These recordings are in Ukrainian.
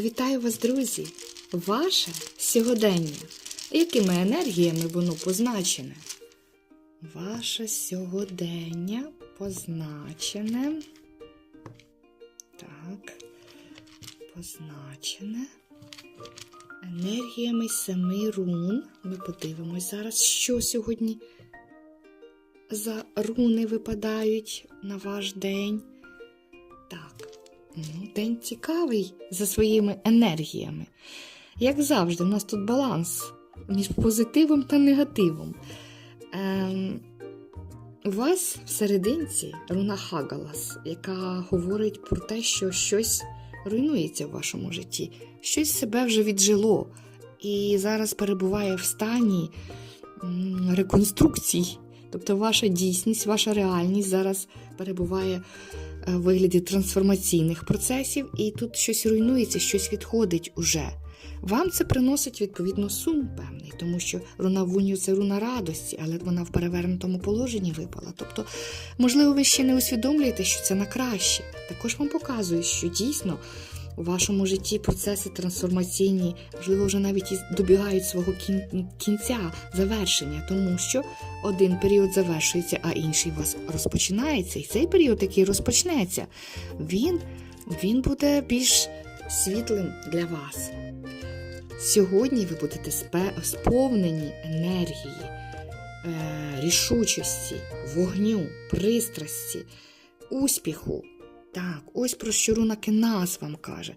Вітаю вас, друзі! Ваше сьогодення. Якими енергіями воно позначене? Ваше сьогодення позначене. Так, позначене. Енергіями семи рун. Ми подивимось зараз, що сьогодні за руни випадають на ваш день. День цікавий за своїми енергіями. Як завжди, у нас тут баланс між позитивом та негативом. Ем, у вас всерединці руна Хагалас, яка говорить про те, що щось руйнується в вашому житті, щось себе вже віджило і зараз перебуває в стані реконструкцій. Тобто ваша дійсність, ваша реальність зараз перебуває вигляді трансформаційних процесів, і тут щось руйнується, щось відходить уже. Вам це приносить відповідно сум певний, тому що руна вуню це руна радості, але вона в перевернутому положенні випала. Тобто, можливо, ви ще не усвідомлюєте, що це на краще. Також вам показує, що дійсно у вашому житті процеси трансформаційні, можливо, вже навіть і добігають свого кін- кінця, завершення, тому що один період завершується, а інший у вас розпочинається. І цей період, який розпочнеться, він, він буде більш світлим для вас. Сьогодні ви будете сповнені енергії, е, рішучості, вогню, пристрасті, успіху. Так, ось про що руна Кенас вам каже.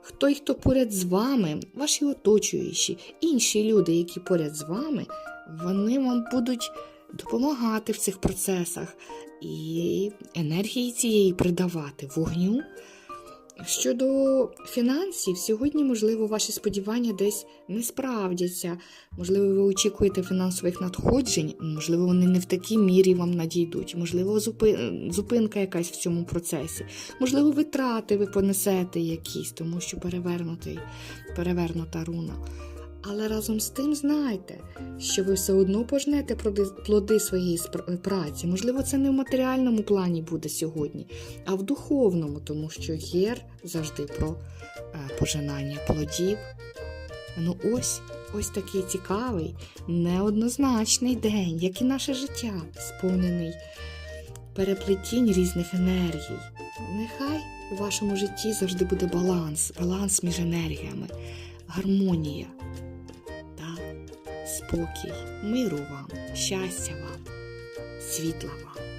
Хто хто поряд з вами, ваші оточуючі, інші люди, які поряд з вами, вони вам будуть допомагати в цих процесах і енергії цієї придавати вогню. Щодо фінансів, сьогодні, можливо, ваші сподівання десь не справдяться. Можливо, ви очікуєте фінансових надходжень, можливо, вони не в такій мірі вам надійдуть, можливо, зупинка якась в цьому процесі, можливо, витрати ви понесете якісь, тому що перевернутий, перевернута руна. Але разом з тим знайте, що ви все одно пожнете плоди- своєї праці. Можливо, це не в матеріальному плані буде сьогодні, а в духовному, тому що гір завжди про е, пожинання плодів. Ну ось, ось такий цікавий, неоднозначний день, як і наше життя, сповнений переплетінь різних енергій. Нехай у вашому житті завжди буде баланс, баланс між енергіями, гармонія спокій, миру вам, щастя вам, світла вам.